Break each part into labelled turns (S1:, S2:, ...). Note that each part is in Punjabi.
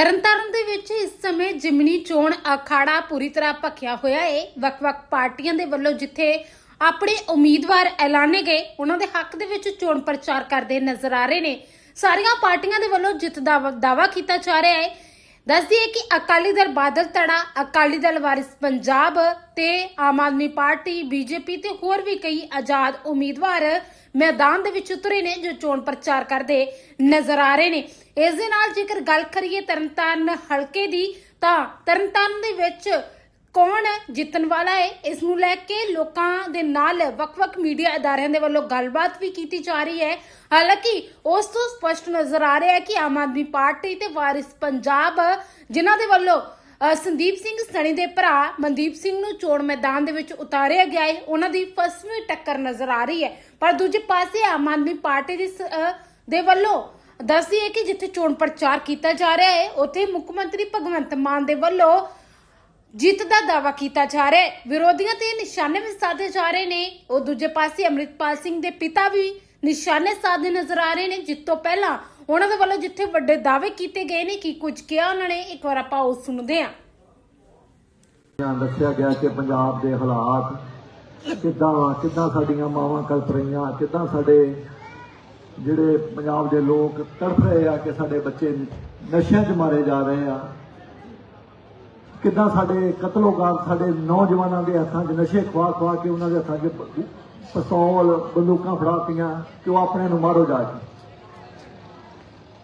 S1: ਤਰਨਤਾਰਨ ਦੇ ਵਿੱਚ ਇਸ ਸਮੇਂ ਜਿਮਨੀ ਚੋਣ ਅਖਾੜਾ ਪੂਰੀ ਤਰ੍ਹਾਂ ਭਖਿਆ ਹੋਇਆ ਏ। ਵੱਖ-ਵੱਖ ਪਾਰਟੀਆਂ ਦੇ ਵੱਲੋਂ ਜਿੱਥੇ ਆਪਣੇ ਉਮੀਦਵਾਰ ਐਲਾਨੇ ਗਏ, ਉਹਨਾਂ ਦੇ ਹੱਕ ਦੇ ਵਿੱਚ ਚੋਣ ਪ੍ਰਚਾਰ ਕਰਦੇ ਨਜ਼ਰ ਆ ਰਹੇ ਨੇ। ਸਾਰੀਆਂ ਪਾਰਟੀਆਂ ਦੇ ਵੱਲੋਂ ਜਿੱਤ ਦਾ ਦਾਵਾ ਕੀਤਾ ਜਾ ਰਿਹਾ ਹੈ ਦੱਸਦੀ ਹੈ ਕਿ ਅਕਾਲੀ ਦਲ ਬਾਦਲ ਧੜਾ, ਅਕਾਲੀ ਦਲ ਵਾਰਿਸ ਪੰਜਾਬ ਤੇ ਆਮ ਆਦਮੀ ਪਾਰਟੀ, ਬੀਜੇਪੀ ਤੇ ਹੋਰ ਵੀ ਕਈ ਆਜ਼ਾਦ ਉਮੀਦਵਾਰ ਮੈਦਾਨ ਦੇ ਵਿੱਚ ਉਤਰੇ ਨੇ ਜੋ ਚੋਣ ਪ੍ਰਚਾਰ ਕਰਦੇ ਨਜ਼ਰ ਆ ਰਹੇ ਨੇ। ਇਸ ਦੇ ਨਾਲ ਜੇਕਰ ਗੱਲ ਕਰੀਏ ਤਰਨਤਾਰਨ ਹਲਕੇ ਦੀ, ਤਾਂ ਤਰਨਤਾਰਨ ਦੇ ਵਿੱਚ ਕੌਣ ਜਿੱਤਣ ਵਾਲਾ ਹੈ, ਇਸ ਨੂੰ ਲੈ ਕੇ ਲੋਕਾਂ ਦੇ ਨਾਲ ਵੱਖ-ਵੱਖ ਮੀਡੀਆ ਅਦਾਰਿਆਂ ਦੇ ਵੱਲੋਂ ਗੱਲਬਾਤ ਵੀ ਕੀਤੀ ਜਾ ਰਹੀ ਹੈ। ਹਾਲਾਂਕਿ, ਉਸ ਤੋਂ ਸਪਸ਼ਟ ਨਜ਼ਰ ਆ ਰਿਹਾ ਹੈ ਕਿ ਆਮ ਆਦਮੀ ਪਾਰਟੀ ਤੇ ਵਾਰਿਸ ਪੰਜਾਬ, ਜਿਨ੍ਹਾਂ ਦੇ ਵੱਲੋਂ ਸੰਦੀਪ ਸਿੰਘ ਸਣੀ ਦੇ ਭਰਾ ਮਨਦੀਪ ਸਿੰਘ ਨੂੰ ਚੋਣ ਮੈਦਾਨ ਦੇ ਵਿੱਚ ਉਤਾਰਿਆ ਗਿਆ ਹੈ, ਉਹਨਾਂ ਦੀ ਫਸਵੀਂ ਟੱਕਰ ਨਜ਼ਰ ਆ ਰਹੀ ਹੈ। ਪਰ ਦੂਜੇ ਪਾਸੇ ਆਮ ਆਦਮੀ ਪਾਰਟੀ ਦੀ ਦੇ ਵੱਲੋਂ ਦੱਸਦੀ ਹੈ ਕਿ ਜਿੱਥੇ ਚੋਣ ਪ੍ਰਚਾਰ ਕੀਤਾ ਜਾ ਰਿਹਾ ਹੈ, ਉੱਥੇ ਮੁੱਖ ਮੰਤਰੀ ਭਗਵੰਤ ਮਾਨ ਦੇ ਵੱਲੋਂ ਜਿੱਤ ਦਾ ਦਾਵਾ ਕੀਤਾ ਜਾ ਰਿਹਾ ਹੈ। ਵਿਰੋਧੀਆਂ ਤੇ ਨਿਸ਼ਾਨੇ ਵੀ ਸਾਧੇ ਜਾ ਰਹੇ ਨੇ। ਉਹ ਦੂਜੇ ਪਾਸੇ ਅੰਮ੍ਰਿਤਪਾਲ ਸਿੰਘ ਦੇ ਪਿਤਾ ਵੀ ਨਿਸ਼ਾਨੇ ਸਾਧੇ ਨਜ਼ਰ ਆ ਰਹੇ ਨੇ। ਜਿੱਤ ਤੋਂ ਪਹਿਲਾਂ ਉਹਨਾਂ ਦੇ ਵੱਲੋਂ ਜਿੱਥੇ ਵੱਡੇ ਦਾਅਵੇ ਕੀਤੇ ਗਏ ਨੇ ਕੀ ਕੁਝ ਕਿਹਾ ਉਹਨਾਂ ਨੇ, ਇੱਕ ਵਾਰ ਆਪਾਂ ਉਹ ਸੁਣਦੇ ਹਾਂ।
S2: ਧਿਆਨ ਦੱਸਿਆ ਗਿਆ ਕਿ ਪੰਜਾਬ ਦੇ ਹਾਲਾਤ ਕਿੱਦਾਂ ਕਿੱਦਾਂ ਸਾਡੀਆਂ ਮਾਵਾਂ ਕਲਪ ਰਹੀਆਂ, ਕਿੱਦਾਂ ਸਾਡੇ ਜਿਹੜੇ ਪੰਜਾਬ ਦੇ ਲੋਕ ਤੜਫ ਰਹੇ ਆ ਕਿ ਸਾਡੇ ਬੱਚੇ ਨਸ਼ਿਆਂ 'ਚ ਮਾਰੇ ਜਾ ਰਹੇ ਆ। ਕਿੱਦਾਂ ਸਾਡੇ ਕਤਲੋਗਾਰ ਸਾਡੇ ਨੌਜਵਾਨਾਂ ਦੇ ਹੱਥਾਂ 'ਚ ਨਸ਼ੇ ਖਵਾ ਖਵਾ ਕੇ ਉਹਨਾਂ ਦੇ ਹੱਥਾਂ 'ਚ ਪਿਸਤੌਲ, ਬੰਦੂਕਾਂ ਫੜਾਤੀਆਂ ਕਿ ਉਹ ਆਪਣੇ ਨੂੰ ਮਾਰੋ ਜਾ ਕੇ।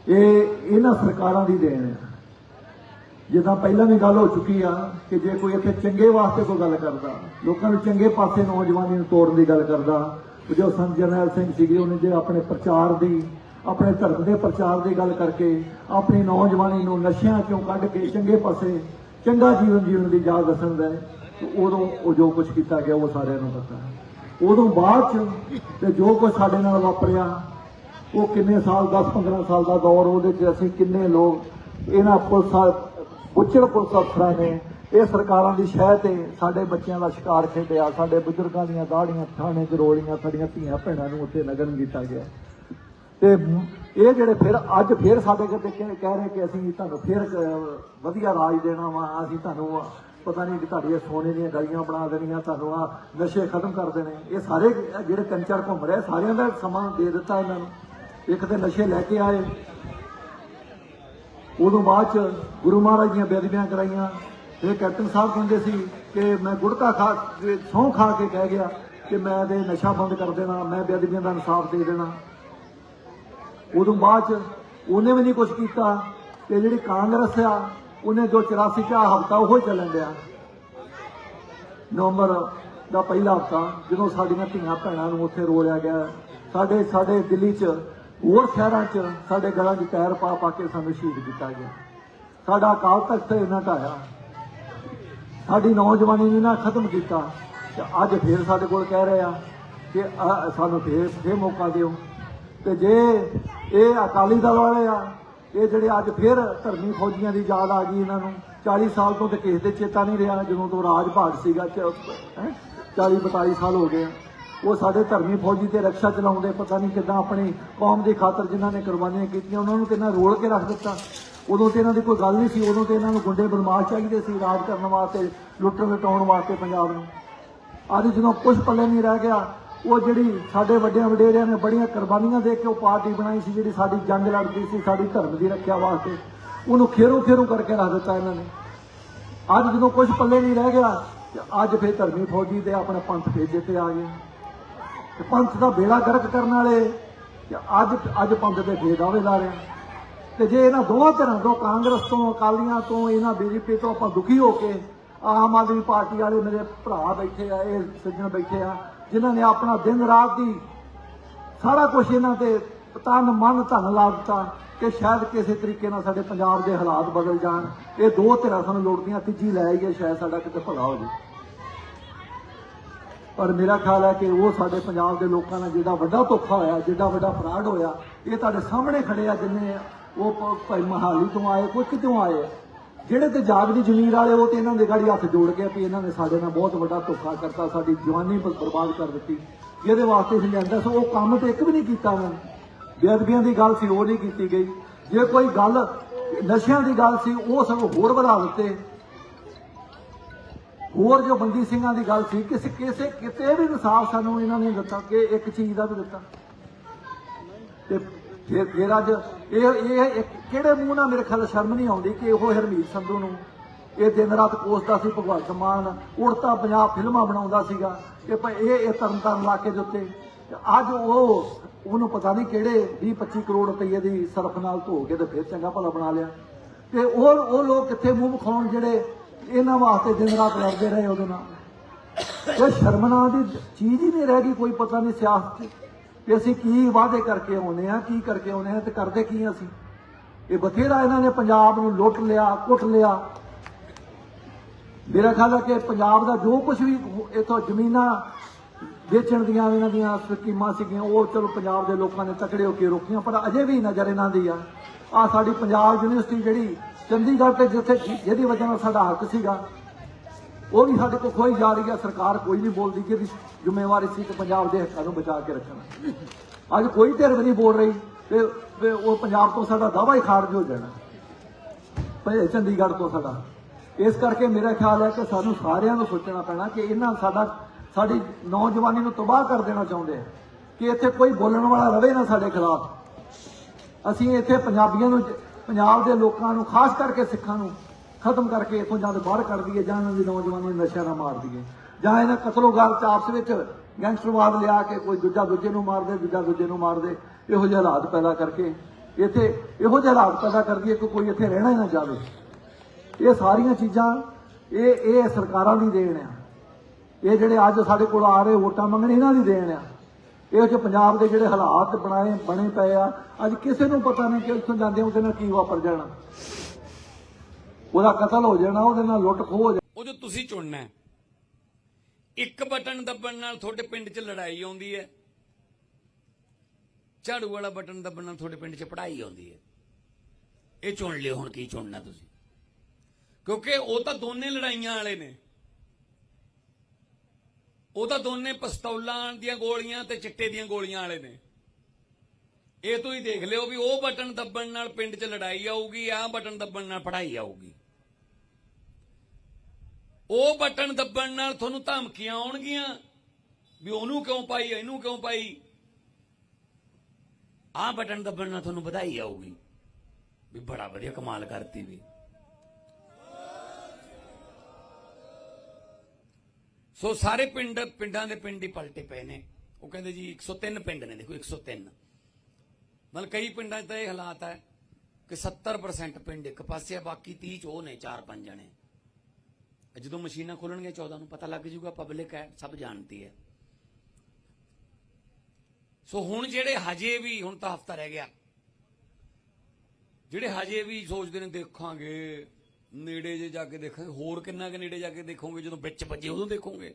S2: ਇਹ ਇਹਨਾਂ ਸਰਕਾਰਾਂ ਦੀ ਦੇਣ ਹੈ। ਜਿੱਦਾਂ ਪਹਿਲਾਂ ਵੀ ਗੱਲ ਹੋ ਚੁੱਕੀ ਆ ਕਿ ਜੇ ਕੋਈ ਇੱਥੇ ਚੰਗੇ ਵਾਸਤੇ ਕੋਈ ਗੱਲ ਕਰਦਾ, ਲੋਕਾਂ ਨੂੰ ਚੰਗੇ ਪਾਸੇ ਨੌਜਵਾਨੀ ਨੂੰ ਤੋੜਨ ਦੀ ਗੱਲ ਕਰਦਾ ਜੋ ਸੰਤ ਜਰਨੈਲ ਸਿੰਘ ਸੀਗੇ, ਉਹਨੇ ਜੇ ਆਪਣੇ ਪ੍ਰਚਾਰ ਦੀ, ਆਪਣੇ ਧਰਮ ਦੇ ਪ੍ਰਚਾਰ ਦੀ ਗੱਲ ਕਰਕੇ ਆਪਣੀ ਨੌਜਵਾਨੀ ਨੂੰ ਨਸ਼ਿਆਂ ਚੋਂ ਕੱਢ ਕੇ ਚੰਗੇ ਪਾਸੇ ਚੰਗਾ ਜੀਵਨ ਜੀਵਨ ਦੀ ਯਾਦ ਦੱਸਣ ਦਾ ਹੈ, ਉਦੋਂ ਉਹ ਜੋ ਕੁਝ ਕੀਤਾ ਗਿਆ ਉਹ ਸਾਰਿਆਂ ਨੂੰ ਪਤਾ ਹੈ। ਉਦੋਂ ਬਾਅਦ ਚ ਤੇ ਜੋ ਕੁਝ ਸਾਡੇ ਨਾਲ ਵਾਪਰਿਆ ਉਹ ਕਿੰਨੇ ਸਾਲ 10 15 ਸਾਲ ਦਾ ਦੌਰ ਉਹਦੇ ਚ ਅਸੀਂ ਕਿੰਨੇ ਲੋਕ ਇਹਨਾਂ ਪੁਲਿਸ ਉੱਚੜ ਪੁਲਿਸ ਅਫਸਰਾਂ ਨੇ ਇਹ ਸਰਕਾਰਾਂ ਦੀ ਸ਼ਹਿ ਤੇ ਸਾਡੇ ਬੱਚਿਆਂ ਦਾ ਸ਼ਿਕਾਰ ਖੇਡਿਆ ਸਾਡੇ ਬਜ਼ੁਰਗਾਂ ਦੀਆਂ ਦਾੜੀਆਂ ਥਾਣੇ ਚ ਰੋਲੀਆਂ ਸਾਡੀਆਂ ਧੀਆਂ ਭੈਣਾਂ ਨੂੰ ਉੱਥੇ ਨਗਨ ਕੀਤਾ ਗਿਆ। ਤੇ ਇਹ ਜਿਹੜੇ ਫਿਰ ਅੱਜ ਫਿਰ ਸਾਡੇ ਕਿਤੇ ਕਹਿ ਰਹੇ ਕਿ ਅਸੀਂ ਤੁਹਾਨੂੰ ਫਿਰ ਵਧੀਆ ਰਾਜ ਦੇਣਾ ਵਾ, ਅਸੀਂ ਤੁਹਾਨੂੰ ਪਤਾ ਨਹੀਂ ਕਿ ਤੁਹਾਡੀਆਂ ਸੋਨੇ ਦੀਆਂ ਗਲੀਆਂ ਬਣਾ ਦੇਣੀਆਂ, ਤੁਹਾਨੂੰ ਆ ਨਸ਼ੇ ਖਤਮ ਕਰ ਦੇਣੇ। ਇਹ ਸਾਰੇ ਜਿਹੜੇ ਤਿੰਨ ਚਾਰ ਘੁੰਮ ਰਹੇ, ਸਾਰਿਆਂ ਦਾ ਸਮਾਂ ਦੇ ਦਿੱਤਾ ਇਹਨਾਂ ਨੂੰ। ਇੱਕ ਤੇ ਨਸ਼ੇ ਲੈ ਕੇ ਆਏ। ਉਦੋਂ ਬਾਅਦ ਚ ਗੁਰੂ ਮਹਾਰਾਜ ਦੀਆਂ ਬੇਦਬੀਆਂ ਕਰਾਈਆਂ। ਫਿਰ ਕੈਪਟਨ ਸਾਹਿਬ ਕਹਿੰਦੇ ਸੀ ਕਿ ਮੈਂ ਗੁੜਕਾ ਖਾ ਕੇ, ਸਹੁੰ ਖਾ ਕੇ ਕਹਿ ਗਿਆ ਕਿ ਮੈਂ ਤੇ ਨਸ਼ਾ ਬੰਦ ਕਰ ਦੇਣਾ, ਮੈਂ ਬੇਦਬੀਆਂ ਦਾ ਇਨਸਾਫ ਦੇ ਦੇਣਾ। ਉਦੋਂ ਬਾਅਦ ਚ ਉਹਨੇ ਵੀ ਨਹੀਂ ਕੁਝ ਕੀਤਾ ਤੇ ਜਿਹੜੀ ਕਾਂਗਰਸ ਆ, ਉਹਨੇ ਜੋ 84 ਚ ਹਫਤਾ ਉਹ ਹੀ ਚੱਲਣ ਡਿਆ। ਨਵੰਬਰ ਦਾ ਪਹਿਲਾ ਹਫਤਾ, ਜਦੋਂ ਸਾਡੀਆਂ ਧੀਆਂ ਭੈਣਾਂ ਨੂੰ ਉੱਥੇ ਰੋਲਿਆ ਗਿਆ, ਸਾਡੇ ਸਾਡੇ ਦਿੱਲੀ 'ਚ, ਹੋਰ ਸ਼ਹਿਰਾਂ 'ਚ ਸਾਡੇ ਗਲਾਂ 'ਚ ਪੈਰ ਪਾ ਪਾ ਕੇ ਸਾਨੂੰ ਸ਼ਹੀਦ ਕੀਤਾ ਗਿਆ। ਸਾਡਾ ਅਕਾਲ ਤਖਤ ਇਹਨਾਂ ਢਾਇਆ ਸਾਡੀ ਨੌਜਵਾਨੀ ਨੂੰ ਨਾ ਖਤਮ ਕੀਤਾ ਤੇ ਅੱਜ ਫੇਰ ਸਾਡੇ ਕੋਲ ਕਹਿ ਰਹੇ ਆ ਕਿ ਸਾਨੂੰ ਫੇਰ ਫੇਰ ਮੌਕਾ ਦਿਓ। ਤੇ ਜੇ ਇਹ ਅਕਾਲੀ ਦਲ ਵਾਲੇ ਆ, ਇਹ ਜਿਹੜੇ ਅੱਜ ਫੇਰ ਧਰਮੀ ਫੌਜੀਆਂ ਦੀ ਯਾਦ ਆ ਗਈ ਇਹਨਾਂ ਨੂੰ। 40 ਸਾਲ ਤੋਂ ਤੇ ਕਿਸੇ ਦੇ ਚੇਤਾ ਨਹੀਂ ਰਿਹਾ, ਜਦੋਂ ਤੋਂ ਰਾਜ ਭਾਗ ਸੀਗਾ 40 42 ਸਾਲ ਹੋ ਗਏ ਆ। ਉਹ ਸਾਡੇ ਧਰਮੀ ਫੌਜੀ ਤੇ ਰਕਸ਼ਾ ਚਲਾਉਂਦੇ, ਪਤਾ ਨਹੀਂ ਕਿਦਾਂ ਆਪਣੀ ਕੌਮ ਦੀ ਖਾਤਰ ਜਿਨ੍ਹਾਂ ਨੇ ਕੁਰਬਾਨੀਆਂ ਕੀਤੀਆਂ, ਉਹਨਾਂ ਨੂੰ ਕਿੰਨਾ ਰੋਲ ਕੇ ਰੱਖ ਦਿੱਤਾ। ਉਦੋਂ ਤੇ ਇਹਨਾਂ ਦੀ ਕੋਈ ਗੱਲ ਨਹੀਂ ਸੀ, ਉਦੋਂ ਤੇ ਇਹਨਾਂ ਨੂੰ ਗੁੰਡੇ ਬਦਮਾਸ਼ ਚਾਹੀਦੇ ਸੀ ਰਾਜ ਕਰਨ ਵਾਸਤੇ ਲੁੱਟਣ ਲਟਾਉਣ ਵਾਸਤੇ ਪੰਜਾਬ ਨੂੰ। ਅੱਜ ਜਦੋਂ ਕੁਝ ਪੱਲੇ ਨਹੀਂ ਰਹਿ ਗਿਆ ਉਹ ਜਿਹੜੀ ਸਾਡੇ ਵੱਡਿਆਂ ਵਡੇਰਿਆਂ ਨੇ ਬੜੀਆਂ ਕੁਰਬਾਨੀਆਂ ਦੇ ਕੇ ਉਹ ਪਾਰਟੀ ਬਣਾਈ ਸੀ, ਜਿਹੜੀ ਸਾਡੀ ਜੰਗ ਲੜਦੀ ਸੀ, ਸਾਡੀ ਧਰਮ ਦੀ ਰੱਖਿਆ ਵਾਸਤੇ। ਉਹਨੂੰ ਖੇਰੂ ਖੇਰੂ ਕਰਕੇ ਰੱਖ ਦਿੱਤਾ ਇਹਨਾਂ ਨੇ। ਅੱਜ ਜਦੋਂ ਕੁਝ ਪੱਲੇ ਨਹੀਂ ਰਹਿ ਗਿਆ ਅੱਜ ਫੇਰ ਧਰਮੀ ਫੌਜੀ ਤੇ ਆਪਣਾ ਪੰਥ ਭੇਜੇ ਤੇ ਆ ਗਏ। ਤੇ ਪੰਥ ਦਾ ਬੇੜਾ ਗਰਕ ਕਰਨ ਵਾਲੇ ਅੱਜ ਅੱਜ ਪੰਥ ਦੇ ਫੇਦਾਵੇ ਲਾ ਰਹੇ ਤੇ ਜੇ ਇਹਨਾਂ ਦੋਵਾਂ ਧਿਰਾਂ ਤੋਂ, ਕਾਂਗਰਸ ਤੋਂ, ਅਕਾਲੀਆਂ ਤੋਂ, ਇਹਨਾਂ ਬੀਜੇਪੀ ਤੋਂ ਆਪਾਂ ਦੁਖੀ ਹੋ ਕੇ ਆਮ ਆਦਮੀ ਪਾਰਟੀ ਵਾਲੇ ਮੇਰੇ ਭਰਾ ਬੈਠੇ ਆ, ਇਹ ਸੱਜਣ ਬੈਠੇ ਆ ਜਿਨ੍ਹਾਂ ਨੇ ਆਪਣਾ ਦਿਨ ਰਾਤ ਦੀ ਸਾਰਾ ਕੁਝ ਇਹਨਾਂ ਤੇ ਤਨ ਮਨ ਧਨ ਲਾ ਦਿੱਤਾ ਕਿ ਸ਼ਾਇਦ ਕਿਸੇ ਤਰੀਕੇ ਨਾਲ ਸਾਡੇ ਪੰਜਾਬ ਦੇ ਹਾਲਾਤ ਬਦਲ ਜਾਣ। ਇਹ ਦੋ ਧਿਰਾਂ ਸਾਨੂੰ ਲੋੜਦੀਆਂ, ਤੀਜੀ ਲੈ ਆਈਏ, ਸ਼ਾਇਦ ਸਾਡਾ ਕਿਤੇ ਭਲਾ ਹੋ ਜਾਵੇ। ਪਰ ਮੇਰਾ ਖਿਆਲ ਹੈ ਕਿ ਉਹ ਸਾਡੇ ਪੰਜਾਬ ਦੇ ਲੋਕਾਂ ਨਾਲ ਜਿਹੜਾ ਵੱਡਾ ਧੋਖਾ ਹੋਇਆ, ਜਿਹੜਾ ਵੱਡਾ ਫਰਾਡ ਹੋਇਆ, ਇਹ ਤੁਹਾਡੇ ਸਾਹਮਣੇ ਖੜੇ ਆ, ਜਿੰਨੇ ਉਹ ਭਾਈ ਮਹਾਲੀ ਤੋਂ ਆਏ ਕੋਈ ਕਿਤੋਂ ਆਏ ਜਿਹੜੇ ਤੇ ਜਾਗਦੀ ਜ਼ਮੀਰ ਵਾਲੇ ਉਹ ਤੇ ਇਹਨਾਂ ਦੇ ਗਾੜੀ ਹੱਥ ਜੋੜ ਕੇ ਵੀ ਇਹਨਾਂ ਨੇ ਸਾਡੇ ਨਾਲ ਬਹੁਤ ਵੱਡਾ ਧੋਖਾ ਕਰਤਾ, ਸਾਡੀ ਜਵਾਨੀ ਬਰਬਾਦ ਕਰ ਦਿੱਤੀ। ਜਿਹਦੇ ਵਾਸਤੇ ਅਸੀਂ ਲਿਆਂਦਾ ਸੋ, ਉਹ ਕੰਮ ਤੇ ਇੱਕ ਵੀ ਨਹੀਂ ਕੀਤਾ ਉਹਨਾਂ ਨੇ। ਬੇਅਦਬੀਆਂ ਦੀ ਗੱਲ ਸੀ, ਉਹ ਨਹੀਂ ਕੀਤੀ ਗਈ। ਜੇ ਕੋਈ ਗੱਲ, ਨਸ਼ਿਆਂ ਦੀ ਗੱਲ ਸੀ, ਉਹ ਸਗੋਂ ਹੋਰ ਵਧਾ ਦਿੱਤੇ। ਹੋਰ ਜੋ ਬੰਦੀ ਸਿੰਘਾਂ ਦੀ ਗੱਲ ਸੀ, ਕਿਸੇ ਕਿਸੇ ਕਿਤੇ ਵੀ ਇਨਸਾਫ ਸਾਨੂੰ ਇਹਨਾਂ ਨੇ ਦਿੱਤਾ, ਕਿ ਇੱਕ ਚੀਜ਼ ਦਾ ਵੀ ਦਿੱਤਾ। ਤੇ ਫਿਰ ਫਿਰ ਅੱਜ ਇਹ ਇਹ ਕਿਹੜੇ ਮੂੰਹ ਨਾਲ ਮੇਰੇ ਖਿਆਲ ਸ਼ਰਮ ਨਹੀਂ ਆਉਂਦੀ ਕਿ ਉਹ ਹਰਮੀਤ ਸੰਧੂ ਨੂੰ ਇਹ ਦਿਨ ਰਾਤ ਕੋਸਦਾ ਸੀ ਭਗਵੰਤ ਮਾਨ, ਉੜਤਾ ਪੰਜਾਬ ਫਿਲਮਾਂ ਬਣਾਉਂਦਾ ਸੀਗਾ ਕਿ ਭਾਈ ਇਹ ਇਹ ਤਰਨ ਇਲਾਕੇ ਦੇ ਉੱਤੇ। ਅੱਜ ਉਹ, ਉਹਨੂੰ ਪਤਾ ਨਹੀਂ ਕਿਹੜੇ 20 25 ਕਰੋੜ ਰੁਪਏ ਦੀ ਸਰਫ ਨਾਲ ਧੋ ਕੇ ਤੇ ਫਿਰ ਚੰਗਾ ਭਲਾ ਬਣਾ ਲਿਆ। ਤੇ ਉਹ ਉਹ ਲੋਕ ਕਿੱਥੇ ਮੂੰਹ ਵਿਖਾਉਣ ਜਿਹੜੇ ਇਹਨਾਂ ਵਾਸਤੇ ਦਿਨ ਰਾਤ ਲੜਦੇ ਰਹੇ ਉਹਦੇ ਨਾਲ। ਇਹ ਸ਼ਰਮਨਾਕ ਦੀ ਚੀਜ਼ ਹੀ ਨਹੀਂ ਰਹਿ ਗਈ, ਕੋਈ ਪਤਾ ਨਹੀਂ ਸਿਆਸਤ 'ਚ ਕਿ ਅਸੀਂ ਕੀ ਵਾਅਦੇ ਕਰਕੇ ਆਉਨੇ ਆ ਕੀ ਕਰਕੇ ਆਉਨੇ ਆ ਤੇ ਕਰਦੇ ਕੀ ਆ ਅਸੀਂ? ਇਹ ਬਥੇਰਾ ਇਹਨਾਂ ਨੇ ਪੰਜਾਬ ਨੂੰ ਲੁੱਟ ਲਿਆ, ਕੁੱਟ ਲਿਆ। ਮੇਰਾ ਖਿਆਲ ਹੈ ਕਿ ਪੰਜਾਬ ਦਾ ਜੋ ਕੁਝ ਵੀ ਇਥੋਂ ਜ਼ਮੀਨਾਂ ਵੇਚਣ ਦੀਆਂ ਇਹਨਾਂ ਦੀਆਂ ਸਕੀਮਾਂ ਸੀਗੀਆਂ, ਉਹ ਚਲੋ ਪੰਜਾਬ ਦੇ ਲੋਕਾਂ ਨੇ ਤਕੜੇ ਹੋ ਕੇ ਰੋਕੀਆਂ, ਪਰ ਅਜੇ ਵੀ ਨਜ਼ਰ ਇਹਨਾਂ ਦੀ ਆ। ਆ ਸਾਡੀ ਪੰਜਾਬ ਯੂਨੀਵਰਸਿਟੀ ਜਿਹੜੀ ਚੰਡੀਗੜ੍ਹ ਤੇ ਜਿੱਥੇ ਜਿਹਦੀ ਵਜ੍ਹਾ ਨਾਲ ਸਾਡਾ ਹੱਕ ਸੀਗਾ ਉਹ ਵੀ ਸਾਡੇ ਕੋਲ ਖੋਈ ਜਾ ਰਹੀ ਹੈ ਸਰਕਾਰ ਕੋਈ ਨਹੀਂ ਬੋਲਦੀ ਕਿ ਇਹਦੀ ਜ਼ਿੰਮੇਵਾਰੀ ਸੀ ਕਿ ਪੰਜਾਬ ਦੇ ਹੱਕਾਂ ਨੂੰ ਬਚਾ ਕੇ ਰੱਖਣਾ। ਅੱਜ ਕੋਈ ਧਿਰ ਵੀ ਨਹੀਂ ਬੋਲ ਰਹੀ ਤੇ ਉਹ ਪੰਜਾਬ ਤੋਂ ਸਾਡਾ ਦਾਵਾ ਹੀ ਖਾਰਜ ਹੋ ਜਾਣਾ। ਭਈ ਚੰਡੀਗੜ੍ਹ ਤੋਂ ਸਾਡਾ। ਇਸ ਕਰਕੇ ਮੇਰਾ ਖਿਆਲ ਹੈ ਕਿ ਸਾਨੂੰ ਸਾਰਿਆਂ ਨੂੰ ਸੋਚਣਾ ਪੈਣਾ ਕਿ ਇਹਨਾਂ ਸਾਡਾ ਸਾਡੀ ਨੌਜਵਾਨੀ ਨੂੰ ਤਬਾਹ ਕਰ ਦੇਣਾ ਚਾਹੁੰਦੇ ਆ ਕਿ ਇੱਥੇ ਕੋਈ ਬੋਲਣ ਵਾਲਾ ਰਵੇ ਨਾ ਸਾਡੇ ਖਿਲਾਫ। ਅਸੀਂ ਇੱਥੇ ਪੰਜਾਬੀਆਂ ਨੂੰ ਪੰਜਾਬ ਦੇ ਲੋਕਾਂ ਨੂੰ, ਖਾਸ ਕਰਕੇ ਸਿੱਖਾਂ ਨੂੰ ਖਤਮ ਕਰਕੇ ਇੱਥੋਂ ਜਾਂ ਬਾਹਰ ਕੱਢ ਦਈਏ ਜਾਂ ਇਹਨਾਂ ਦੀ ਨੌਜਵਾਨੀ ਨੂੰ ਨਸ਼ਿਆਂ ਨਾਲ ਮਾਰ ਦਈਏ। ਜਾਂ ਇਹਨਾਂ ਕਤਲੋਗਾਰ ਚ ਆਪਸ ਵਿੱਚ ਗੈਂਗਸਟਰਵਾਦ ਲਿਆ ਕੇ ਕੋਈ ਦੂਜਾ ਦੂਜੇ ਨੂੰ ਮਾਰ ਦੂਜਾ ਦੂਜੇ ਨੂੰ ਮਾਰ ਇਹੋ ਜਿਹੇ ਹਾਲਾਤ ਪੈਦਾ ਕਰਕੇ ਇੱਥੇ ਇਹੋ ਜਿਹੇ ਹਾਲਾਤ ਪੈਦਾ ਕਰ ਦਈਏ ਕਿ ਕੋਈ ਇੱਥੇ ਰਹਿਣਾ ਹੀ ਨਾ ਜਾਵੇ। ਇਹ ਸਾਰੀਆਂ ਚੀਜ਼ਾਂ, ਇਹ ਇਹ ਸਰਕਾਰਾਂ ਦੀ ਦੇਣ ਆ। ਇਹ ਜਿਹੜੇ ਅੱਜ ਸਾਡੇ ਕੋਲ ਆ ਰਹੇ ਵੋਟਾਂ ਮੰਗਣ, ਇਹਨਾਂ ਦੀ ਦੇਣ ਆ। ਇਹੋ ਜਿਹੇ ਪੰਜਾਬ ਦੇ ਜਿਹੜੇ ਹਾਲਾਤ ਬਣਾਏ, ਬਣੇ ਪਏ ਆ। ਅੱਜ ਕਿਸੇ ਨੂੰ ਪਤਾ ਨਹੀਂ ਕਿ ਇੱਥੋਂ ਜਾਂਦੇ ਉਹਦੇ ਨਾਲ ਕੀ ਵਾਪਰ ਜਾਣਾ। ਉਹਦਾ ਕਤਲ ਹੋ ਜਾਣਾ, ਉਹਦੇ ਨਾਲ ਲੁੱਟ ਖੋਹ ਹੋ ਜਾਣਾ।
S3: ਉਹ ਜੋ ਤੁਸੀਂ ਚੁਣਨਾ ਹੈ, ਇੱਕ ਬਟਨ ਦੱਬਣ ਨਾਲ ਤੁਹਾਡੇ ਪਿੰਡ 'ਚ ਲੜਾਈ ਆਉਂਦੀ ਹੈ, ਝਾੜੂ ਵਾਲਾ ਬਟਨ ਦੱਬਣ ਨਾਲ ਤੁਹਾਡੇ ਪਿੰਡ 'ਚ ਪੜਾਈ ਆਉਂਦੀ ਹੈ। ਇਹ ਚੁਣ ਲਿਓ, ਹੁਣ ਕੀ ਚੁਣਨਾ ਤੁਸੀਂ? ਕਿਉਂਕਿ ਉਹ ਤਾਂ ਦੋਨੇ ਲੜਾਈਆਂ ਵਾਲੇ ਨੇ। ਉਹ ਤਾਂ ਦੋਨੇ ਪਿਸਤੌਲਾਂ ਦੀਆਂ ਗੋਲੀਆਂ ਤੇ ਚਿੱਟੇ ਦੀਆਂ ਗੋਲੀਆਂ ਵਾਲੇ ਨੇ। ਇਹ ਤੋਂ ਹੀ ਦੇਖ ਲਿਓ ਵੀ ਉਹ ਬਟਨ ਦੱਬਣ ਨਾਲ ਪਿੰਡ 'ਚ ਲੜਾਈ ਆਊਗੀ, ਆਹ ਬਟਨ ਦੱਬਣ ਨਾਲ ਪੜਾਈ ਆਊਗੀ। ਉਹ ਬਟਨ ਦੱਬਣ ਨਾਲ ਤੁਹਾਨੂੰ ਧਮਕੀਆਂ ਆਉਣਗੀਆਂ ਵੀ ਉਹਨੂੰ ਕਿਉਂ ਪਾਈ, ਇਹਨੂੰ ਕਿਉਂ ਪਾਈ? ਆਹ ਬਟਨ ਦੱਬਣ ਨਾਲ ਤੁਹਾਨੂੰ ਵਧਾਈ ਆਊਗੀ। ਵੀ ਬੜਾ ਵਧੀਆ ਕਮਾਲ ਕਰਤੀ ਵੀ। ਸੋ ਸਾਰੇ ਪਿੰਡ, ਪਿੰਡਾਂ ਦੇ ਪਿੰਡ ਹੀ ਪਲਟੇ ਪਏ ਨੇ। ਉਹ ਕਹਿੰਦੇ ਜੀ 103 ਪਿੰਡ ਨੇ, ਦੇਖੋ 103 ਮਤਲਬ ਕਈ ਪਿੰਡਾਂ 'ਚ ਤਾਂ ਇਹ ਹਾਲਾਤ ਹੈ ਕਿ 70% ਪਿੰਡ ਇੱਕ ਪਾਸੇ ਆ, ਬਾਕੀ 30 ਚ ਉਹ ਨੇ 4-5 ਜਣੇ। ਜਦੋਂ ਮਸ਼ੀਨਾਂ ਖੋਲਣਗੀਆਂ 14 ਨੂੰ ਪਤਾ ਲੱਗ ਜੂਗਾ ਪਬਲਿਕ ਹੈ, ਸਭ ਜਾਣਦੀ ਹੈ। ਸੋ ਹੁਣ ਜਿਹੜੇ ਹਜੇ ਵੀ, ਹੁਣ ਤਾਂ ਹਫਤਾ ਰਹਿ ਗਿਆ। ਜਿਹੜੇ ਹਜੇ ਵੀ ਸੋਚਦੇ ਨੇ, ਦੇਖਾਂਗੇ, ਨੇੜੇ ਜੇ ਜਾ ਕੇ ਦੇਖਾਂਗੇ, ਹੋਰ ਕਿੰਨਾ ਕਿ ਨੇੜੇ ਜਾ ਕੇ ਦੇਖੋਗੇ, ਜਦੋਂ ਵਿੱਚ ਵੱਜੇ ਉਦੋਂ ਦੇਖੋਗੇ।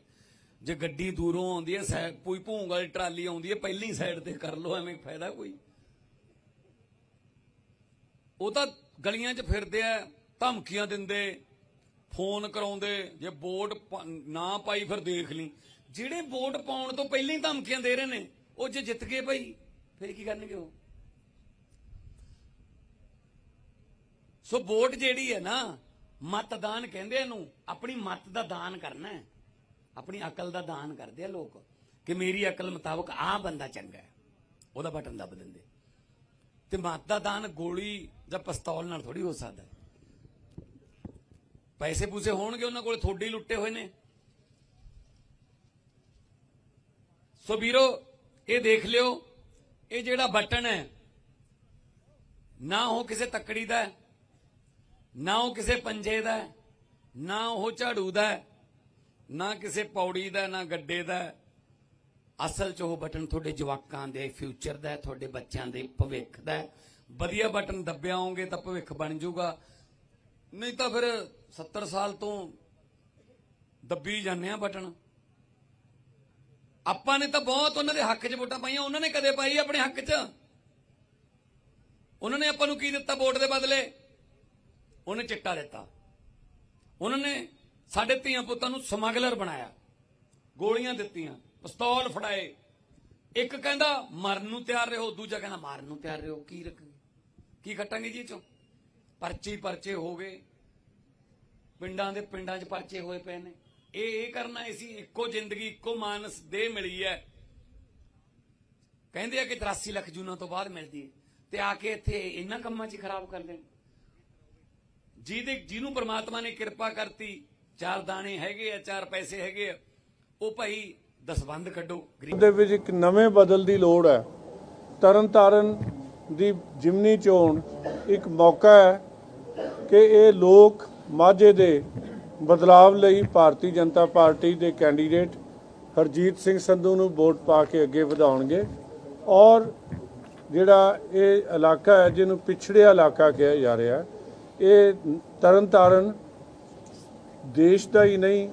S3: ਜੇ ਗੱਡੀ ਦੂਰੋਂ ਆਉਂਦੀ ਹੈ ਕੋਈ ਭੂੰਗ ਵਾਲੀ ਟਰਾਲੀ ਆਉਂਦੀ ਹੈ, ਪਹਿਲੀ ਸਾਈਡ ਤੇ ਕਰ ਲਓ, ਐਵੇਂ ਫਾਇਦਾ ਕੋਈ? ਉਹ ਤਾਂ ਗਲੀਆਂ 'ਚ ਫਿਰਦੇ ਆ, ਧਮਕੀਆਂ ਦਿੰਦੇ, ਫੋਨ ਕਰਾਉਂਦੇ, ਜੇ ਵੋਟ ਨਾ ਪਾਈ ਫਿਰ ਦੇਖ ਲਈ। ਜਿਹੜੇ ਵੋਟ ਪਾਉਣ ਤੋਂ ਪਹਿਲਾਂ ਹੀ ਧਮਕੀਆਂ ਦੇ ਰਹੇ ਨੇ, ਉਹ ਜੇ ਜਿੱਤ ਗਏ ਭਾਈ, ਫਿਰ ਕੀ ਕਰਨਗੇ ਉਹ? ਸੋ ਵੋਟ ਜਿਹੜੀ ਹੈ ਨਾ, ਮਤਦਾਨ ਕਹਿੰਦੇ ਇਹਨੂੰ, ਆਪਣੀ ਮਤ ਦਾ ਦਾਨ ਕਰਨਾ ਹੈ। ਆਪਣੀ ਅਕਲ ਦਾ ਦਾਨ ਕਰਦੇ ਆ ਲੋਕ, ਕਿ ਮੇਰੀ ਅਕਲ ਮੁਤਾਬਕ ਆਹ ਬੰਦਾ ਚੰਗਾ ਹੈ। ਉਹਦਾ ਬਟਨ ਦੱਬ ਦਿੰਦੇ। ਤੇ ਮਤ ਦਾ ਦਾਨ ਗੋਲੀ ਜਾਂ ਪਿਸਤੌਲ ਨਾਲ ਥੋੜੀ ਹੋ ਸਕਦਾ ਪੈਸੇ ਪੂਸੇ ਹੋਣਗੇ ਉਹਨਾਂ ਕੋਲ, ਥੋੜੇ ਲੁੱਟੇ ਹੋਏ ਨੇ। ਸੋ ਵੀਰੋ, ਇਹ ਦੇਖ ਲਿਓ, ਇਹ ਜਿਹੜਾ ਬਟਨ ਹੈ, ਨਾ ਉਹ ਕਿਸੇ ਤੱਕੜੀ ਦਾ ਨਾ ਉਹ ਕਿਸੇ ਪੰਜੇ ਦਾ ਨਾ ਉਹ ਝਾੜੂ ਦਾ ਨਾ ਕਿਸੇ ਪੌੜੀ ਦਾ, ਨਾ ਗੱਡੇ ਦਾ ਅਸਲ 'ਚ ਉਹ ਬਟਨ ਤੁਹਾਡੇ ਜਵਾਕਾਂ ਦੇ, ਫਿਊਚਰ ਦਾ ਤੁਹਾਡੇ ਬੱਚਿਆਂ ਦੇ, ਭਵਿੱਖ ਦਾ ਵਧੀਆ ਬਟਨ ਦੱਬਿਆ ਦੱਬਿਆਓਗੇ ਤਾਂ ਭਵਿੱਖ ਬਣ ਜਾਊਗਾ। ਨਹੀਂ ਤਾਂ ਫਿਰ 70 ਸਾਲ ਤੋਂ ਦੱਬੀ ਜਾਂਦੇ ਆ ਬਟਨ। ਆਪਾਂ ਨੇ ਤਾਂ ਬਹੁਤ ਉਹਨਾਂ ਦੇ ਹੱਕ 'ਚ ਵੋਟਾਂ ਪਾਈਆਂ, ਉਹਨਾਂ ਨੇ ਕਦੇ ਪਾਈ ਆਪਣੇ ਹੱਕ 'ਚ? ਉਹਨਾਂ ਨੇ ਆਪਾਂ ਨੂੰ ਕੀ ਦਿੱਤਾ ਵੋਟ ਦੇ ਬਦਲੇ? ਉਹਨੇ ਚਿੱਟਾ ਦਿੱਤਾ। ਉਹਨਾਂ ਨੇ ਸਾਡੇ ਧੀਆਂ ਪੁੱਤਾਂ ਨੂੰ ਸਮਗਲਰ ਬਣਾਇਆ, ਗੋਲੀਆਂ ਦਿੱਤੀਆਂ, ਪਿਸਤੌਲ ਫੜਾਏ। ਇੱਕ ਕਹਿੰਦਾ, ਮਰਨ ਨੂੰ ਤਿਆਰ ਰਹੋ, ਦੂਜਾ ਕਹਿੰਦਾ, ਮਾਰਨ ਨੂੰ ਤਿਆਰ ਰਹੋ, ਕੀ ਰੱਖ ਕੀ ਕੱਟਾਂਗੇ ਜੀ ਚੋਂ? ਪਰਚੀ ਪਰਚੇ ਹੋ ਗਏ। ਪਿੰਡਾਂ ਦੇ ਪਿੰਡਾਂ 'ਚ ਪਰਚੇ ਹੋਏ ਪਏ ਨੇ। ਇਹ ਇਹ ਕਰਨਾ ਅਸੀਂ ਇੱਕੋ ਜ਼ਿੰਦਗੀ, ਇੱਕੋ ਮਾਨਸ ਦੇ ਮਿਲੀ ਹੈ। ਕਹਿੰਦੇ ਆ ਕਿ 83 ਲੱਖ ਜੂਨਾਂ ਤੋਂ ਬਾਅਦ ਮਿਲਦੀ ਹੈ। ਤੇ ਆ ਕੇ ਇੱਥੇ ਇਹਨਾਂ ਕੰਮਾਂ 'ਚ ਖਰਾਬ ਕਰ ਦੇਣ। ਜਿਹਦੇ ਜਿਹਨੂੰ ਪ੍ਰਮਾਤਮਾ ਨੇ ਕਿਰਪਾ ਕਰਤੀ, ਚਾਰ ਦਾਣੇ ਹੈਗੇ ਆ, ਚਾਰ ਪੈਸੇ ਹੈਗੇ ਆ, ਉਹ ਭਾਈ ਦਸਵੰਦ ਕੱਢੋ, ਗਰੀਬ
S4: ਦੇ ਵਿੱਚ ਇੱਕ ਨਵੇਂ ਬਦਲ ਦੀ ਲੋੜ ਹੈ। ਤਰਨਤਾਰਨ ਦੀ ਜਿਮਨੀ ਚੋਣ ਇੱਕ ਮੌਕਾ ਹੈ ਕਿ ਇਹ ਲੋਕ ਮਾਝੇ ਦੇ ਬਦਲਾਵ ਲਈ ਭਾਰਤੀ ਜਨਤਾ ਪਾਰਟੀ ਦੇ ਕੈਂਡੀਡੇਟ ਹਰਜੀਤ ਸਿੰਘ ਸੰਧੂ ਨੂੰ ਵੋਟ ਪਾ ਕੇ ਅੱਗੇ ਵਧਾਉਣਗੇ। ਔਰ ਜਿਹੜਾ ਇਹ ਇਲਾਕਾ ਹੈ, ਜਿਹਨੂੰ ਪਿਛੜਿਆ ਇਲਾਕਾ ਕਿਹਾ ਜਾ ਰਿਹਾ ਇਹ ਤਰਨਤਾਰਨ ਦੇਸ਼ ਦਾ ਹੀ ਨਹੀਂ,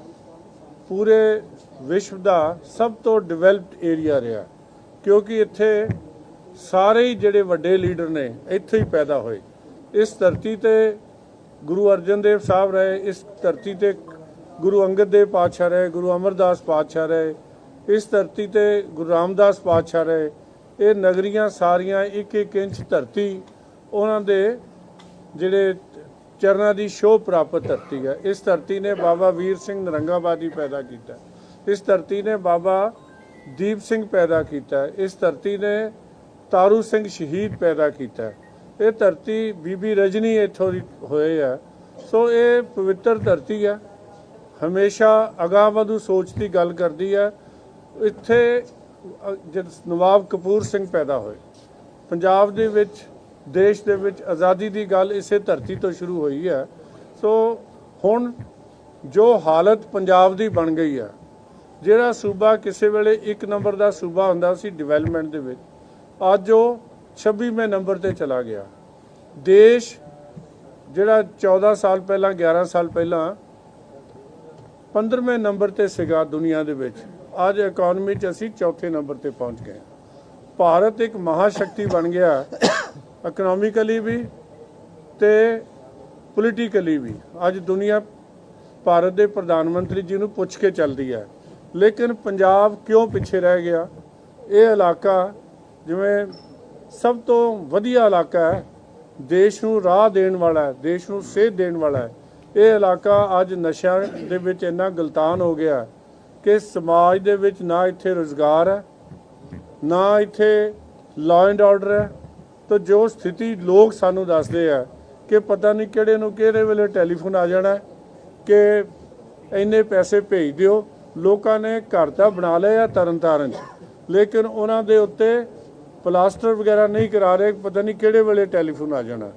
S4: ਪੂਰੇ ਵਿਸ਼ਵ ਦਾ ਸਭ ਤੋਂ ਡਿਵੈਲਪਡ ਏਰੀਆ ਰਿਹਾ। ਕਿਉਂਕਿ ਇੱਥੇ ਸਾਰੇ ਹੀ ਜਿਹੜੇ ਵੱਡੇ ਲੀਡਰ ਨੇ, ਇੱਥੇ ਹੀ ਪੈਦਾ ਹੋਏ। ਇਸ ਧਰਤੀ ਤੇ ਗੁਰੂ ਅਰਜਨ ਦੇਵ ਸਾਹਿਬ ਰਹੇ, ਇਸ ਧਰਤੀ ਤੇ ਗੁਰੂ ਅੰਗਦ ਦੇਵ ਪਾਤਸ਼ਾਹ ਰਹੇ, ਗੁਰੂ ਅਮਰਦਾਸ ਪਾਤਸ਼ਾਹ ਰਹੇ, ਇਸ ਧਰਤੀ ਤੇ ਗੁਰੂ ਰਾਮਦਾਸ ਪਾਤਸ਼ਾਹ ਰਹੇ। ਇਹ ਨਗਰੀਆਂ ਸਾਰੀਆਂ ਇੱਕ ਇੱਕ ਇੰਚ ਧਰਤੀ, ਉਹਨਾਂ ਦੇ ਜਿਹੜੇ ਚਰਨਾਂ ਦੀ ਸ਼ੋਭ ਪ੍ਰਾਪਤ ਧਰਤੀ ਹੈ। ਇਸ ਧਰਤੀ ਨੇ ਬਾਬਾ ਵੀਰ ਸਿੰਘ ਨਰੰਗਾਬਾਦੀ ਪੈਦਾ ਕੀਤਾ। ਇਸ ਧਰਤੀ ਨੇ ਬਾਬਾ ਦੀਪ ਸਿੰਘ ਪੈਦਾ ਕੀਤਾ। ਇਸ ਧਰਤੀ ਨੇ ਤਾਰੂ ਸਿੰਘ ਸ਼ਹੀਦ ਪੈਦਾ ਕੀਤਾ ਇਹ ਧਰਤੀ ਬੀਬੀ ਰਜਨੀ ਇੱਥੋਂ ਦੀ ਹੋਏ ਆ। ਸੋ ਇਹ ਪਵਿੱਤਰ ਧਰਤੀ ਹੈ ਹਮੇਸ਼ਾ ਅਗਾਂਹਵਧੂ ਸੋਚ ਦੀ ਗੱਲ ਕਰਦੀ ਹੈ ਇੱਥੇ ਅ, ਜਦ ਨਵਾਬ ਕਪੂਰ ਸਿੰਘ ਪੈਦਾ ਹੋਏ। ਪੰਜਾਬ ਦੇ ਵਿੱਚ ਦੇਸ਼ ਦੇ ਵਿੱਚ ਆਜ਼ਾਦੀ ਦੀ ਗੱਲ ਇਸੇ ਧਰਤੀ ਤੋਂ ਸ਼ੁਰੂ ਹੋਈ ਹੈ ਸੋ ਹੁਣ ਜੋ ਹਾਲਤ ਪੰਜਾਬ ਦੀ ਬਣ ਗਈ ਹੈ ਜਿਹੜਾ ਸੂਬਾ ਕਿਸੇ ਵੇਲੇ ਇੱਕ ਨੰਬਰ ਦਾ ਸੂਬਾ ਹੁੰਦਾ ਸੀ ਡਿਵੈਲਪਮੈਂਟ ਦੇ ਵਿੱਚ ਅੱਜ ਉਹ 26ਵੇਂ ਨੰਬਰ ਤੇ ਚਲਾ ਗਿਆ। ਦੇਸ਼ ਜਿਹੜਾ 14 ਸਾਲ ਪਹਿਲਾਂ 11 ਸਾਲ ਪਹਿਲਾਂ 15ਵੇਂ ਨੰਬਰ ਤੇ ਸੀਗਾ ਦੁਨੀਆ ਦੇ ਵਿੱਚ। ਅੱਜ ਇਕਨੋਮੀ 'ਚ ਅਸੀਂ ਚੌਥੇ ਨੰਬਰ ਤੇ ਪਹੁੰਚ ਗਏ। ਭਾਰਤ ਇੱਕ ਮਹਾਸ਼ਕਤੀ ਬਣ ਗਿਆ ਇਕਨੋਮਿਕਲੀ ਵੀ ਤੇ ਪੋਲੀਟੀਕਲੀ ਵੀ। ਅੱਜ ਦੁਨੀਆ ਭਾਰਤ ਦੇ ਪ੍ਰਧਾਨ ਮੰਤਰੀ ਜੀ ਨੂੰ ਪੁੱਛ ਕੇ ਚੱਲਦੀ ਹੈ। ਲੇਕਿਨ ਪੰਜਾਬ ਕਿਉਂ ਪਿੱਛੇ ਰਹਿ ਗਿਆ? ਇਹ ਇਲਾਕਾ ਜਿਵੇਂ ਸਭ ਤੋਂ ਵਧੀਆ ਇਲਾਕਾ ਹੈ, ਦੇਸ਼ ਨੂੰ ਰਾਹ ਦੇਣ ਵਾਲਾ ਹੈ, ਦੇਸ਼ ਨੂੰ ਸੇਧ ਦੇਣ ਵਾਲਾ ਹੈ। ਇਹ ਇਲਾਕਾ ਅੱਜ ਨਸ਼ਿਆਂ ਦੇ ਵਿੱਚ ਇੰਨਾ ਗਲਤਾਨ ਹੋ ਗਿਆ ਕਿ ਸਮਾਜ ਦੇ ਵਿੱਚ ਨਾ ਇੱਥੇ ਰੋਜ਼ਗਾਰ ਹੈ, ਨਾ ਇੱਥੇ ਲਾਅ ਐਂਡ ਆਰਡਰ ਹੈ। ਤਾਂ ਜੋ ਸਥਿਤੀ ਲੋਕ ਸਾਨੂੰ ਦੱਸਦੇ ਆ ਕਿ ਪਤਾ ਨਹੀਂ ਕਿਹੜੇ ਨੂੰ ਕਿਹੜੇ ਵੇਲੇ ਟੈਲੀਫੋਨ ਆ ਜਾਣਾ ਕਿ ਇੰਨੇ ਪੈਸੇ ਭੇਜ ਦਿਓ। ਲੋਕਾਂ ਨੇ ਘਰ ਤਾਂ ਬਣਾ ਲਏ ਆ ਤਰਨ ਤਾਰਨ ਲੇਕਿਨ ਉਹਨਾਂ ਦੇ ਉੱਤੇ ਪਲਾਸਟਰ ਵਗੈਰਾ ਨਹੀਂ ਕਰਾ ਰਹੇ, ਪਤਾ ਨਹੀਂ ਕਿਹੜੇ ਵੇਲੇ ਟੈਲੀਫੋਨ ਆ ਜਾਣਾ।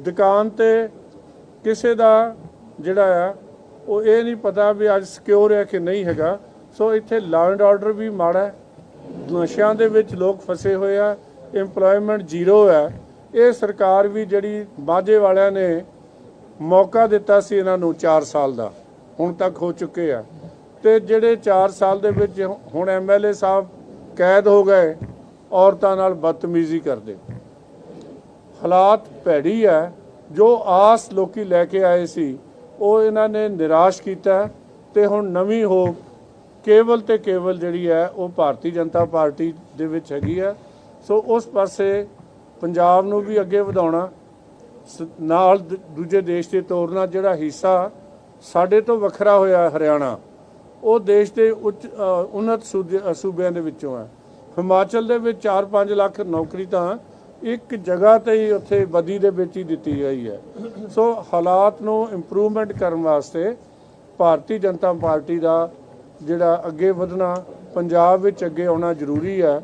S4: ਦੁਕਾਨ ਤੇ ਕਿਸੇ ਦਾ ਜਿਹੜਾ ਆ, ਉਹ ਇਹ ਨਹੀਂ ਪਤਾ ਵੀ ਅੱਜ ਸਿਕਿਉਰ ਹੈ ਕਿ ਨਹੀਂ ਹੈਗਾ। ਸੋ ਇੱਥੇ ਲਾਅ ਐਂਡ ਆਰਡਰ ਵੀ ਮਾੜਾ ਨਸ਼ਿਆਂ ਦੇ ਵਿੱਚ ਲੋਕ ਫਸੇ ਹੋਏ ਆ, EMPLOYMENT ਜ਼ੀਰੋ ਹੈ। ਇਹ ਸਰਕਾਰ ਵੀ ਜਿਹੜੀ ਮਾਝੇ ਵਾਲਿਆਂ ਨੇ ਮੌਕਾ ਦਿੱਤਾ ਸੀ ਇਹਨਾਂ ਨੂੰ 4 ਸਾਲ ਦਾ, ਹੁਣ ਤੱਕ ਹੋ ਚੁੱਕੇ ਆ। ਤੇ ਜਿਹੜੇ 4 ਸਾਲ ਦੇ ਵਿੱਚ ਹੁਣ ਐਮਐਲਏ ਸਾਹਿਬ ਕੈਦ ਹੋ ਗਏ ਔਰਤਾਂ ਨਾਲ ਬਦਤਮੀਜ਼ੀ ਕਰਦੇ। ਹਾਲਾਤ ਭੈੜੀ ਹੈ। ਜੋ ਆਸ ਲੋਕੀ ਲੈ ਕੇ ਆਏ ਸੀ ਉਹ ਇਹਨਾਂ ਨੇ ਨਿਰਾਸ਼ ਕੀਤਾ ਤੇ ਹੁਣ ਨਵੀਂ ਹੋ ਕੇਵਲ ਤੇ ਕੇਵਲ ਜਿਹੜੀ ਹੈ ਉਹ ਭਾਰਤੀ ਜਨਤਾ ਪਾਰਟੀ ਦੇ ਵਿੱਚ ਹੈਗੀ ਹੈ। ਸੋ ਉਸ ਪਾਸੇ ਪੰਜਾਬ ਨੂੰ ਵੀ ਅੱਗੇ ਵਧਾਉਣਾ ਸ- ਨਾਲ ਦੂਜੇ ਦੇਸ਼ ਦੇ ਤੋਰਨਾ ਜਿਹੜਾ ਹਿੱਸਾ ਸਾਡੇ ਤੋਂ ਵੱਖਰਾ ਹੋਇਆ ਹਰਿਆਣਾ ਉਹ ਦੇਸ਼ ਦੇ ਉੱਚ ਅ, ਉન્નਤ ਸੂਬਿਆਂ ਦੇ ਵਿੱਚੋਂ ਹੈ। ਹਿਮਾਚਲ ਦੇ ਵਿੱਚ 4-5 ਲੱਖ ਨੌਕਰੀ ਤਾਂ ਇੱਕ ਜਗ੍ਹਾ ਤੇ ਹੀ ਉੱਥੇ ਬਦੀ ਦੇ ਵਿੱਚ ਹੀ ਦਿੱਤੀ ਗਈ ਹੈ। ਸੋ ਹਾਲਾਤ ਨੂੰ ਇੰਪਰੂਵਮੈਂਟ ਕਰਨ ਵਾਸਤੇ ਭਾਰਤੀ ਜਨਤਾ ਪਾਰਟੀ ਦਾ ਜਿਹੜਾ ਅੱਗੇ ਵਧਣਾ, ਪੰਜਾਬ ਵਿੱਚ ਅੱਗੇ ਆਉਣਾ ਜ਼ਰੂਰੀ ਹੈ।